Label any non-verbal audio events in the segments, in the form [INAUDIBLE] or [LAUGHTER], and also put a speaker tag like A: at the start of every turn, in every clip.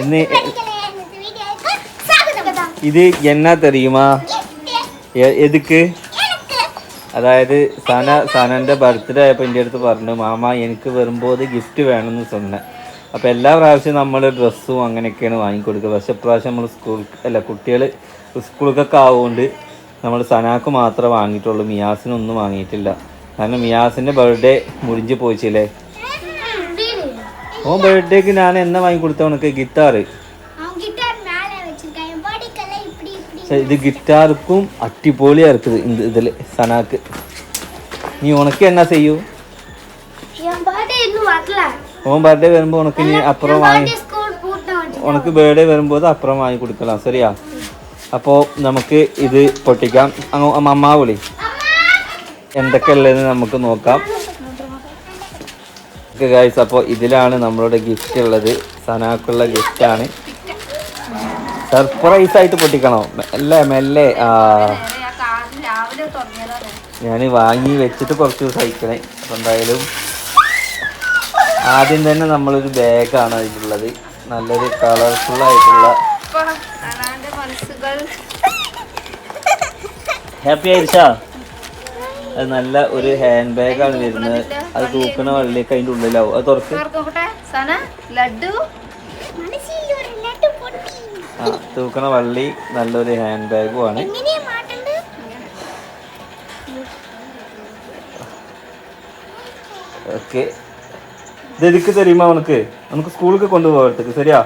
A: ഇന്ന്
B: പഠിക്കലേ വീഡിയോയ്ക്ക് സ്വാഗതം
A: ഇത് എന്നാ തെറിയുമാ എ- എതുക്ക്
B: എനിക്ക്
A: അതായത് സന സനന്റെ ബർത്ത്ഡേ ആയപ്പോൾ എൻ്റെ അടുത്ത് പറഞ്ഞു മാമ എനിക്ക് വരുമ്പോൾ ഗിഫ്റ്റ് വേണമെന്ന് சொன்ன അപ്പോൾ എല്ലാ പ്രാവശ്യവും നമ്മൾ ഡ്രസ്സും അങ്ങനെയൊക്കെയാണ് വാങ്ങിക്കൊടുക്കുക പക്ഷെ ഇപ്രാവശ്യം നമ്മൾ സ്കൂൾ അല്ല കുട്ടികൾ സ്കൂൾക്കൊക്കെ ആവുകൊണ്ട് നമ്മൾ സനാക്ക് മാത്രമേ വാങ്ങിയിട്ടുള്ളൂ മിയാസിനൊന്നും വാങ്ങിയിട്ടില്ല കാരണം മിയാസിൻ്റെ ബർത്ത്ഡേ മുറിഞ്ഞ് പോയിച്ചില്ലേ ഓൻ ബർത്ത്ഡേക്ക് ഞാൻ എന്നാ വാങ്ങിക്കൊടുത്ത ഉനക്ക് ഗിറ്റാറ്
B: அவன் கிட்டார் மேலே வச்சிருக்கான் படிக்கல இப்படி இப்படி
A: പക്ഷെ ഇത് ഗിറ്റാർക്കും അടിപൊളിയാ இருக்குது இந்த ഇതില് സനാക്ക് നീ ഉണക്ക് എന്നാ ചെയ്യൂ
B: என் பர்த்டே இன்னும் வரல
A: ഓൻ ബർത്ത്ഡേ വരുമ്പോ ഉനക്ക് നീ അപ്പുറം വാങ്ങി
B: ஸ்கூல் பூட்டின
A: ഉനക്ക് ബർത്ത്ഡേ വരുമ്പോൾ അപ്പുറം വാങ്ങി കൊടുക്കണം ശരിയാ അപ്പോൾ നമുക്ക് ഇത് പൊട്ടിക്കാം അങ്ങ് അമ്മ വിളി എന്തൊക്കെ ഉള്ളതെന്ന് നമുക്ക് നോക്കാം ഗൈസ് അപ്പോൾ ഇതിലാണ് നമ്മളുടെ ഗിഫ്റ്റ് ഉള്ളത്. സനാക്കുള്ള ഗിഫ്റ്റാണ് സർപ്രൈസ് ആയിട്ട് പൊട്ടിക്കണോ? മെല്ലെ മെല്ലെ. ആ. ഞാൻ വാങ്ങി വെച്ചിട്ട് കുറച്ച് ദിവസം അയക്കണേ. അപ്പം എന്തായാലും ആദ്യം തന്നെ നമ്മളൊരു ബാഗാണ് അതിലുള്ളത്. നല്ലൊരു കളർഫുൾ ആയിട്ടുള്ള ഹാപ്പി ആയിരിച്ച? അത് നല്ല ഒരു ഹാൻഡ് ബാഗാണ് വരുന്നത്. അത് തൂക്കണ വള്ളിയൊക്കെ അതിന്റെ ഉള്ളിലാവും. അത് തുറക്ക്.
C: ലഡു.
A: ആ തൂക്കണ വള്ളി നല്ലൊരു ഹാൻഡ് ബാഗും ആണ്. ഓക്കെ. ഇത് എതുക്ക് തരുമ്പോ അവനക്ക് നമുക്ക് സ്കൂളിലേക്ക് കൊണ്ടുപോകത്തേക്ക് ശരിയാ?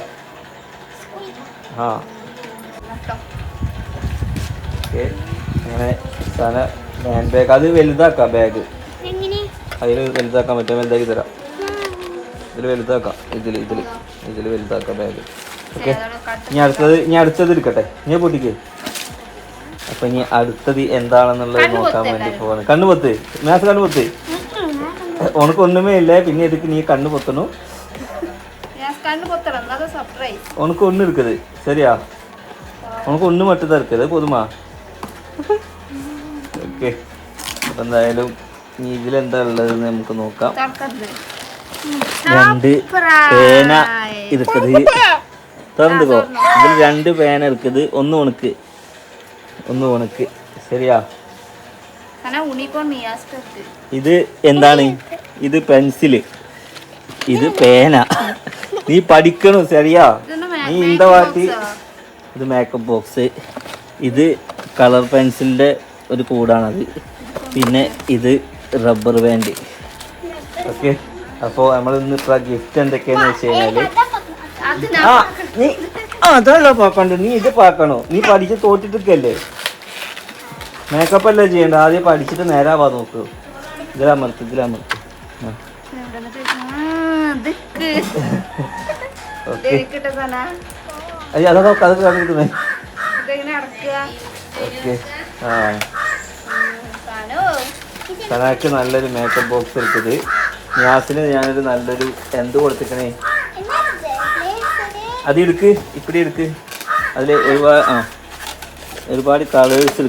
A: ആ. ഓക്കെ. അങ്ങനെ സാധന ഹാൻഡ് ബാഗ് അത് വലുതാക്കാം ബാഗ് അതിൽ വലുതാക്കാൻ പറ്റും വലുതാക്കി തരാം. ഇതിൽ വലുതാക്കാം ഇതിൽ ഇതിൽ ഇതിൽ വലുതാക്കാം ബാഗ് ഓക്കെ ഇനി അടുത്തത് ഇനി അടുത്തത് എടുക്കട്ടെ. ഇനി പൊട്ടിക്കേ. അപ്പൊ ഇനി അടുത്തത് എന്താണെന്നുള്ളത് നോക്കാൻ വേണ്ടി പോവാണ്. കണ്ണു പൊത്ത്. മാസ് കണ്ണു പൊത്ത്. ഉനക്ക് ഒന്നുമേ ഇല്ല പിന്നെ ഇതൊക്കെ നീ കണ്ണു പൊത്തണു. ഉനക്ക് ഒന്നും എടുക്കത് ശരിയാ. ഉനക്ക് ഒന്നും മറ്റു തരക്കത് പൊതുമാ. ഓക്കെ. അപ്പൊ എന്തായാലും ഇതിൽ എന്താ ഉള്ളത് നമുക്ക് നോക്കാം. രണ്ട് പേന എടുക്കത്. തുറന്നുക്കോ. ഇതിൽ രണ്ട് പേന എടുക്കത്. ഒന്ന് ഉണക്ക്. ഒന്ന് ഉണക്ക്. ശരിയാ? ഇത് എന്താണ്? ഇത് പെൻസിൽ ഇത് പേന. നീ പഠിക്കണു ശരിയാ? നീ ഇന്ത വാട്ടി ഇത് മേക്കപ്പ് ബോക്സ് ഇത് കളർ പെൻസിലിന്റെ ഒരു കൂടാണത്. പിന്നെ ഇത് റബ്ബർ ബാൻഡ് ഓക്കെ? അപ്പോൾ നമ്മൾ ഇന്ന് ഇപ്പം ഗിഫ്റ്റ് എന്തൊക്കെയാന്ന് വെച്ച് കഴിഞ്ഞാൽ ആ നീ ആ അതല്ല പാക്കണ്ട നീ ഇത് പാക്കണോ? നീ പഠിച്ച് തോറ്റിട്ടൊക്കെയല്ലേ മേക്കപ്പ് അല്ലേ ചെയ്യണ്ട ആദ്യം പഠിച്ചിട്ട് നേരാവാ നോക്ക്. ഇതിലമർത്ത് ഇതിലമർത്ത് ഇതിലാ
C: ദിക്ക്
A: ഓക്കെ. അയ്യോ അതൊക്കെ അതൊക്കെ കണ്ടിട്ടുണ്ടേ ഓക്കെ. ആ. സനാക്ക് നല്ലൊരു മേക്കപ്പ് ബോക്സ് എടുത്തത്. ന്യാസിന് ഞാനൊരു നല്ലൊരു എന്ത് കൊടുത്തിക്കണേ? അത് എടുക്ക്. ഇപ്പിടി എടുക്ക്. അതിൽ ഒരുപാട് ആ. ഒരുപാട് കളേഴ്സ്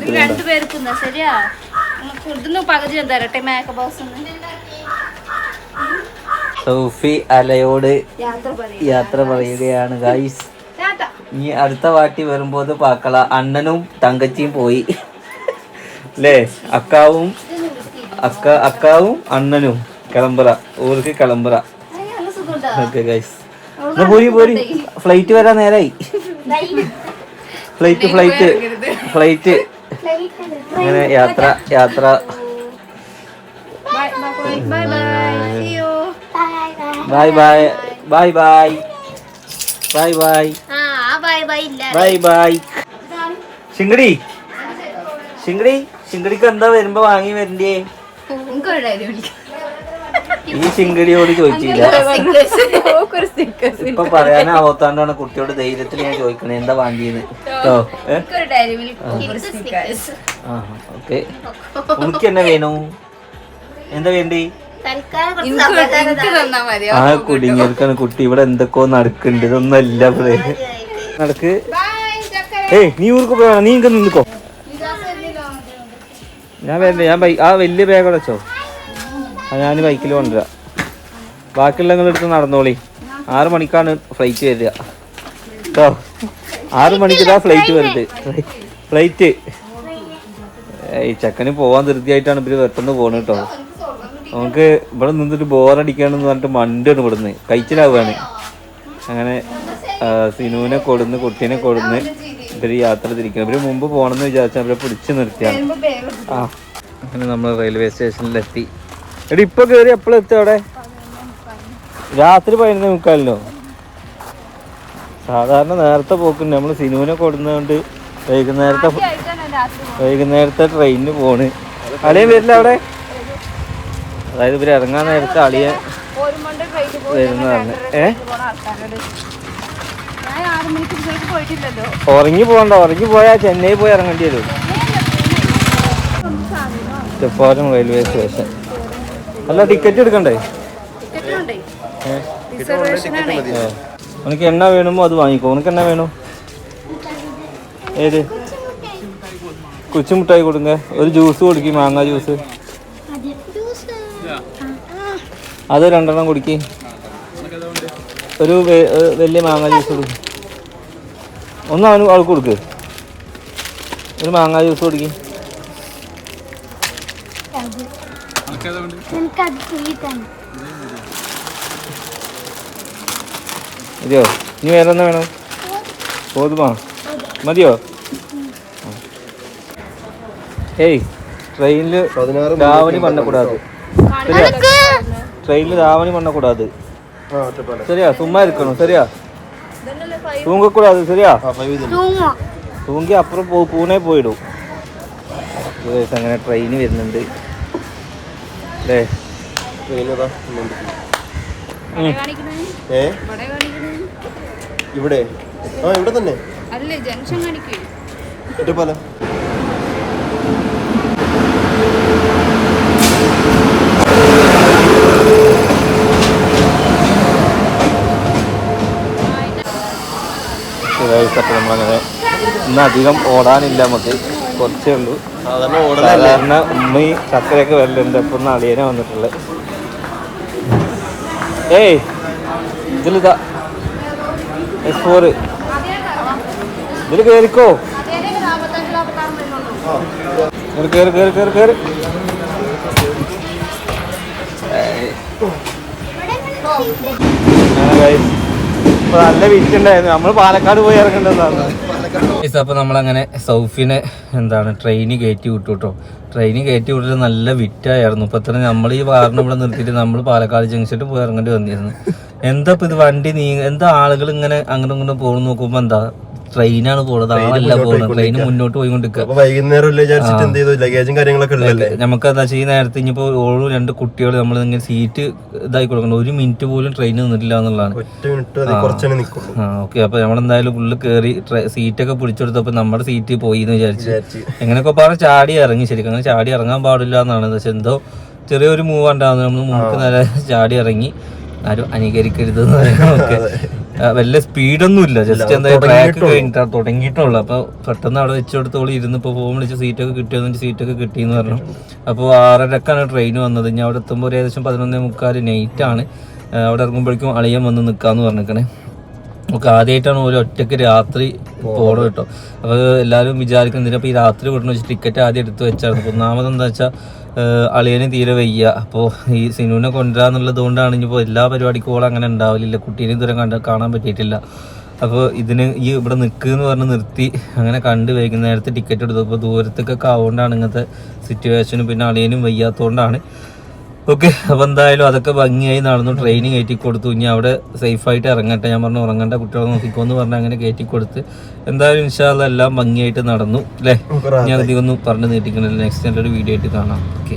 A: സൗഫി അലയോട്
C: യാത്ര പറയും
A: യാത്ര പറയുകയാണ്
C: ടാറ്റ
A: ഇനി അടുത്ത വാട്ടി വരുമ്പോൾ പാക്കള. അണ്ണനും തങ്കച്ചിയും പോയി. അല്ലേ അക്കാവും അക്ക അക്കാവും അണ്ണനും. കിളമ്പറ. ഊർക്ക് കിളമ്പറ. ഓക്കെ ഗൈസ് പോരി പോരി. ഫ്ലൈറ്റ് വരാൻ നേരായി. Flight flight. ഫ്ലൈറ്റ്. അങ്ങനെ യാത്ര യാത്ര. Bye bye bye bye
B: bye bye bye bye
A: bye bye ശിങ്കടി ശിങ്കടി ശിങ്കടിക്ക് എന്താ വരുമ്പോ വാങ്ങി വരണ്ടേ ഈ ചിങ്കടിയോട് ചോദിച്ചില്ല. ഇപ്പൊ പറയാനാവാത്താണ്ടാണ് കുട്ടിയോട് ധൈര്യത്തിൽ ഞാൻ ചോദിക്കണേ. എന്താ വാങ്ങിയെന്ന് കേട്ടോ ഏ? ആ ഓക്കെ. ഉനക്ക് എന്നെ വേണു? എന്താ വേണ്ടി? ആ കുടുങ്ങിയർക്കാണ് കുട്ടി. ഇവിടെ എന്തൊക്കെയോ നടക്കുന്നുണ്ട്. ഇതൊന്നും അല്ല നടക്ക്. ഏയ് നീ ഊർക്ക് പോയാ നീ ഇങ്ങനെ നിന്നിക്കോ ഞാൻ വരുന്നത് ഞാൻ ബൈ ആ വലിയ ബാഗ് അടച്ചോ ആ ഞാൻ ബൈക്കിൽ കൊണ്ടുവരാം. ബാക്കിയുള്ള നിങ്ങളെടുത്ത് നടന്നോളി. ആറ് മണിക്കാണ് ഫ്ലൈറ്റ് വരിക. കേട്ടോ ആറ് മണിക്ക് ഇതാ ഫ്ലൈറ്റ് വരുന്നത്. ഫ്ലൈറ്റ് ഈ ചെക്കന് പോവാൻ ധൃതിയായിട്ടാണ് ഇവർ പെട്ടെന്ന് പോണത് കേട്ടോ നമുക്ക് ഇവിടെ നിന്നിട്ട് ബോറടിക്കാണെന്ന് പറഞ്ഞിട്ട് മണ്ടാണ് ഇവിടുന്ന്. കഴിച്ചിലാവുകയാണ്. അങ്ങനെ സിനുവിനെ കൊടുന്ന് കുട്ടീനെ കൊടുന്ന് ഇവർ യാത്ര തിരിക്കണം. ഇവർ മുമ്പ് പോകണമെന്ന് വിചാരിച്ചാൽ അവരെ പിടിച്ചു നിർത്തിയാണ് ആ. അങ്ങനെ നമ്മൾ റെയിൽവേ സ്റ്റേഷനിലെത്തി. എടി ഇപ്പൊ കയറി എപ്പോഴും എത്തി അവിടെ? രാത്രി പതിനൊന്ന് മുക്കാലിനോ? സാധാരണ നേരത്തെ പോക്കുണ്ട്. നമ്മൾ സിനുവിനെ കൊടുന്നതുകൊണ്ട് വൈകുന്നേരത്തെ വൈകുന്നേരത്തെ ട്രെയിനിന് പോണ്. അളിയൻ വരില്ല അവിടെ? അതായത് ഇവർ ഇറങ്ങാൻ നേരത്തെ അളിയൻ വരുന്നതാണ്. ഏ
C: ഞാൻ ആറ് മണിക്ക് ഇതുവരെ പോയിട്ടില്ലല്ലോ
A: ഉറങ്ങി പോകണ്ട ഉറങ്ങി പോയാൽ ചെന്നൈ പോയി ഇറങ്ങേണ്ടി വരും. ചെപ്പാലം റെയിൽവേ സ്റ്റേഷൻ അല്ല ടിക്കറ്റ് എടുക്കണ്ടേ. ഉനക്ക് എണ്ണ വേണമോ അത് വാങ്ങിക്കോ. ഉനക്ക് എണ്ണ വേണോ? ഏത്? കൊച്ചുമുട്ടായി കൊടുങ്ക ഒരു ജ്യൂസ് കൊടുക്കി മാങ്ങ ജ്യൂസ്
B: അതെ
A: രണ്ടെണ്ണം കുടിക്ക്. ഒരു വലിയ മാങ്ങ ജ്യൂസ് കൊടുക്കും. ഒന്ന് അവന് ആൾക്ക് കൊടുക്ക്. ഒരു മാങ്ങാ ജ്യൂസ് കൊടുക്കി. മതിയോ? ഇനി വേറെ എന്നാ വേണം? പോതുമാ മതിയോ? ഏയ് ട്രെയിനിൽ രാവണി പണ്ണക്കൂടാതെ ട്രെയിനിൽ ട്രെയിനിൽ രാവണി പണ്ണക്കൂടാതെ ശരിയാ? സുമ്മാ ഇരിക്കണം? ശരിയാ? தூங்கக்கூடாது சரியா
B: തൂങ്ങോ
A: തൂങ്ങി അപ്പുറം പോ പൂനെ പോയിടും ഗൈസ് അങ്ങനെ ട്രെയിൻ വരുന്നുണ്ട് അല്ലേ ഉം.
C: കാണിക്കണേ
D: ഏ
C: ഇവിടെ കാണിക്കണേ
D: ഇവിടെ ആ ഇവിടെ തന്നെ
C: അല്ലേ ജംഗ്ഷൻ കാണിക്കേ
A: അപ്പോൾ നമ്മളങ്ങനെ ഇന്ന് അധികം ഓടാനില്ല നമുക്ക്. കുറച്ചേ ഉള്ളൂ.
D: സാധാരണ
A: ഉമ്മയും ചക്കരയൊക്കെ വരലുണ്ട്. അപ്പൊ ഒന്ന് അളിയനെ വന്നിട്ടുള്ളത് ഏയ് ഇതിലിതാ. എസ് ഫോറ് ഇതിൽ കയറിക്കോ കയറി. അങ്ങനെ guys, ഇപ്പൊ നല്ല വിറ്റുണ്ടായിരുന്നു നമ്മൾ പാലക്കാട് പോയി ഇറങ്ങേണ്ടതാണ്. അപ്പൊ നമ്മളങ്ങനെ സൗഫിനെ എന്താണ് ട്രെയിന് കയറ്റി വിട്ടു കേട്ടോ ട്രെയിന് കയറ്റി വിട്ടിട്ട് നല്ല വിറ്റായിരുന്നു. ഇപ്പൊ തന്നെ നമ്മൾ ഈ വാറിന് ഇവിടെ നിർത്തിയിട്ട് നമ്മൾ പാലക്കാട് ജംഗ്ഷനിൽ പോയി ഇറങ്ങേണ്ടി വന്നിരുന്നു. എന്താ ഇപ്പൊ ഇത് വണ്ടി നീ എന്താ ആളുകൾ ഇങ്ങനെ അങ്ങനെ ഇങ്ങോട്ടും പോകുന്ന നോക്കുമ്പോ എന്താ ട്രെയിനാണ് പോണത്. ആളല്ല പോകുന്നത് ട്രെയിൻ മുന്നോട്ട് പോയിക്കൊണ്ടിരിക്കുക
D: അപ്പൊ വൈകുന്നേരം കാര്യങ്ങളൊക്കെ
A: നമുക്ക് എന്താ ഈ നേരത്തെ ഇനിയിപ്പോ ഓരോ രണ്ട് കുട്ടികൾ നമ്മൾ ഇങ്ങനെ സീറ്റ് ഇതായി കൊടുക്കണം. ഒരു മിനിറ്റ് പോലും ട്രെയിൻ നിന്നിട്ടില്ല എന്നുള്ളതാണ്. ഓക്കെ അപ്പൊ നമ്മളെന്തായാലും ഉള്ളിൽ കയറി സീറ്റൊക്കെ പിടിച്ചെടുത്തപ്പോ നമ്മുടെ സീറ്റ് പോയി എന്ന് വിചാരിച്ചു. എങ്ങനെയൊക്കെ പറഞ്ഞാൽ ചാടി ഇറങ്ങി. ശരിക്കും അങ്ങനെ ചാടി ഇറങ്ങാൻ പാടില്ല എന്നാണ്. പക്ഷെ എന്തോ ചെറിയൊരു മൂവ് ഉണ്ടാകുന്നു നമ്മൾ മൂക്ക് നല്ല ചാടി ഇറങ്ങി. ആരും അനുകരിക്കരുത് എന്ന് പറയാം [LAUGHS] ഓക്കെ. വലിയ സ്പീഡൊന്നും ഇല്ല ജസ്റ്റ് എന്താ ട്രാക്ക് കഴിഞ്ഞിട്ട് തുടങ്ങിയിട്ടുള്ളു. അപ്പൊ പെട്ടെന്ന് അവിടെ വെച്ചെടുത്തോളം ഇരുന്ന് ഇപ്പൊ ഫോം വിളിച്ച് സീറ്റൊക്കെ കിട്ടിയെന്ന് വെച്ചാൽ സീറ്റൊക്കെ കിട്ടിയെന്ന് പറഞ്ഞു. അപ്പോൾ ആറരക്കാണ് ട്രെയിൻ വന്നത്. ഞാൻ അവിടെ എത്തുമ്പോൾ ഏകദേശം പതിനൊന്നേ മുക്കാൽ നൈറ്റ് ആണ്. അവിടെ ഇറങ്ങുമ്പോഴേക്കും അളിയൻ വന്ന് നിൽക്കാന്ന് പറഞ്ഞിരിക്കണേ നമുക്ക് ആദ്യമായിട്ടാണ് ഒരു ഒറ്റയ്ക്ക് രാത്രി പോകണം കേട്ടോ. അപ്പോൾ എല്ലാവരും വിചാരിക്കുന്നത് അപ്പോൾ ഈ രാത്രി വിടണം വെച്ച് ടിക്കറ്റ് ആദ്യം എടുത്ത് വെച്ചായിരുന്നു അപ്പോൾ ഒന്നാമത് എന്താ വെച്ചാൽ അളിയന് തീരെ വയ്യ. അപ്പോൾ ഈ സിനുവിനെ കൊണ്ടുവരാന്നുള്ളത് കൊണ്ടാണ് ഇനിയിപ്പോൾ എല്ലാ പരിപാടിക്കും ഓളം അങ്ങനെ ഉണ്ടാവില്ല കുട്ടീനെ ഇതുവരെ കണ്ട കാണാൻ പറ്റിയിട്ടില്ല. അപ്പോൾ ഇതിന് ഈ ഇവിടെ നിൽക്കുക എന്ന് പറഞ്ഞ് നിർത്തി അങ്ങനെ കണ്ട് വൈകുന്നേരത്ത് ടിക്കറ്റ് എടുത്തു. അപ്പോൾ ദൂരത്തേക്കൊക്കെ ആവുകൊണ്ടാണ് ഇങ്ങനത്തെ സിറ്റുവേഷനും പിന്നെ അളിയനും വയ്യാത്തതുകൊണ്ടാണ് ഓക്കെ അപ്പോൾ എന്തായാലും അതൊക്കെ ഭംഗിയായി നടന്നു. ട്രെയിനിങ് കയറ്റി കൊടുത്തു ഇനി അവിടെ സേഫായിട്ട് ഇറങ്ങട്ടെ. ഞാൻ പറഞ്ഞു ഉറങ്ങണ്ട കുട്ടികളെ നോക്കിക്കോ എന്ന് പറഞ്ഞ് അങ്ങനെ കയറ്റി കൊടുത്ത് എന്തായാലും ഇൻഷാല്ല എല്ലാം ഭംഗിയായിട്ട് നടന്നു അല്ലേ? ഞാൻ അധികം ഒന്നും പറഞ്ഞു നീട്ടിക്കണില്ല. നെക്സ്റ്റ് നല്ലൊരു വീഡിയോ ആയിട്ട് കാണാം. ഓക്കെ